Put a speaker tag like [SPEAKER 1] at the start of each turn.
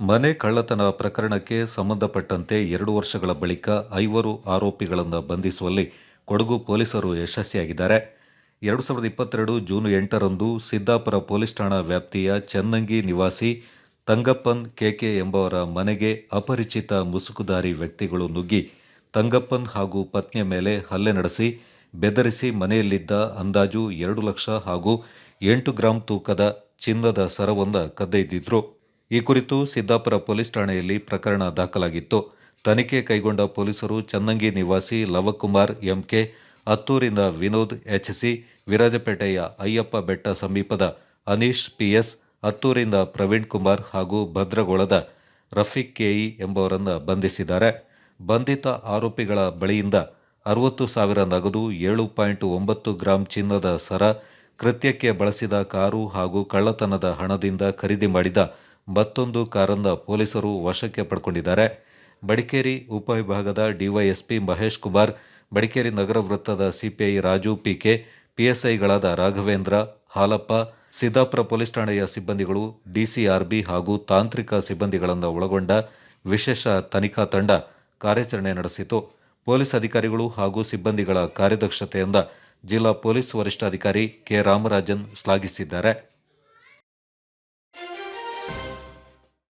[SPEAKER 1] ಮನೆ ಕಳ್ಳತನ ಪ್ರಕರಣಕ್ಕೆ ಸಂಬಂಧಪಟ್ಟಂತೆ ಎರಡು ವರ್ಷಗಳ ಬಳಿಕ ಐವರು ಆರೋಪಿಗಳನ್ನು ಬಂಧಿಸುವಲ್ಲಿ ಕೊಡಗು ಪೊಲೀಸರು ಯಶಸ್ವಿಯಾಗಿದ್ದಾರೆ. ಎರಡು ಸಾವಿರದ ಇಪ್ಪತ್ತೆರಡು ಜೂನ್ ಎಂಟರಂದು ಸಿದ್ದಾಪುರ ಪೊಲೀಸ್ ಠಾಣಾ ವ್ಯಾಪ್ತಿಯ ಚೆನ್ನಂಗಿ ನಿವಾಸಿ ತಂಗಪ್ಪನ್ ಕೆಕೆ ಎಂಬವರ ಮನೆಗೆ ಅಪರಿಚಿತ ಮುಸುಕುದಾರಿ ವ್ಯಕ್ತಿಗಳು ನುಗ್ಗಿ ತಂಗಪ್ಪನ್ ಹಾಗೂ ಪತ್ನಿಯ ಮೇಲೆ ಹಲ್ಲೆ ನಡೆಸಿ ಬೆದರಿಸಿ ಮನೆಯಲ್ಲಿದ್ದ ಅಂದಾಜು ಎರಡು ಲಕ್ಷ ಹಾಗೂ ಎಂಟು ಗ್ರಾಂ ತೂಕದ ಚಿನ್ನದ ಸರವೊಂದ ಕದ್ದೊಯ್ದಿದ್ರು ಈ ಕುರಿತು ಸಿದ್ದಾಪುರ ಪೊಲೀಸ್ ಠಾಣೆಯಲ್ಲಿ ಪ್ರಕರಣ ದಾಖಲಾಗಿತ್ತು. ತನಿಖೆ ಕೈಗೊಂಡ ಪೊಲೀಸರು ಚನ್ನಂಗಿ ನಿವಾಸಿ ಲವಕುಮಾರ್, ಎಂಕೆ ಅತ್ತೂರಿನ ವಿನೋದ್, ಎಚ್ಸಿ ವಿರಾಜಪೇಟೆಯ ಅಯ್ಯಪ್ಪ ಬೆಟ್ಟ ಸಮೀಪದ ಅನೀಶ್, ಪಿಎಸ್ ಅತ್ತೂರಿಂದ ಪ್ರವೀಣ್ ಕುಮಾರ್ ಹಾಗೂ ಭದ್ರಗೋಳದ ರಫೀಕ್ ಕೆಇ ಎಂಬವರನ್ನು ಬಂಧಿಸಿದ್ದಾರೆ. ಬಂಧಿತ ಆರೋಪಿಗಳ ಬಳಿಯಿಂದ ಅರವತ್ತು ಸಾವಿರ ನಗದು ಏಳು ಪಾಯಿಂಟ್ ಒಂಬತ್ತು ಗ್ರಾಂ ಚಿನ್ನದ ಸರ ಕೃತ್ಯಕ್ಕೆ ಬಳಸಿದ ಕಾರು ಹಾಗೂ ಕಳ್ಳತನದ ಹಣದಿಂದ ಖರೀದಿ ಮಾಡಿದ ಮತ್ತೊಂದು ಕಾರನ್ನು ಪೊಲೀಸರು ವಶಕ್ಕೆ ಪಡ್ಕೊಂಡಿದ್ದಾರೆ. ಬಡಿಕೇರಿ ಉಪವಿಭಾಗದ ಡಿವೈಎಸ್ಪಿ ಮಹೇಶ್ ಕುಮಾರ್, ಬಡಿಕೇರಿ ನಗರ ವೃತ್ತದ ಸಿಪಿಐ ರಾಜು ಪಿಕೆ, ಪಿಎಸ್ಐಗಳಾದ ರಾಘವೇಂದ್ರ, ಹಾಲಪ್ಪ, ಸಿದ್ದಾಪುರ ಪೊಲೀಸ್ ಠಾಣೆಯ ಸಿಬ್ಬಂದಿಗಳು, ಡಿಸಿಆರ್ಬಿ ಹಾಗೂ ತಾಂತ್ರಿಕ ಸಿಬ್ಬಂದಿಗಳನ್ನು ಒಳಗೊಂಡ ವಿಶೇಷ ತನಿಖಾ ತಂಡ ಕಾರ್ಯಾಚರಣೆ ನಡೆಸಿತು. ಪೊಲೀಸ್ ಅಧಿಕಾರಿಗಳು ಹಾಗೂ ಸಿಬ್ಬಂದಿಗಳ ಕಾರ್ಯದಕ್ಷತೆಯಿಂದ ಜಿಲ್ಲಾ ಪೊಲೀಸ್ ವರಿಷ್ಠಾಧಿಕಾರಿ ಕೆ ರಾಮರಾಜನ್ ಶ್ಲಾಘಿಸಿದ್ದಾರೆ.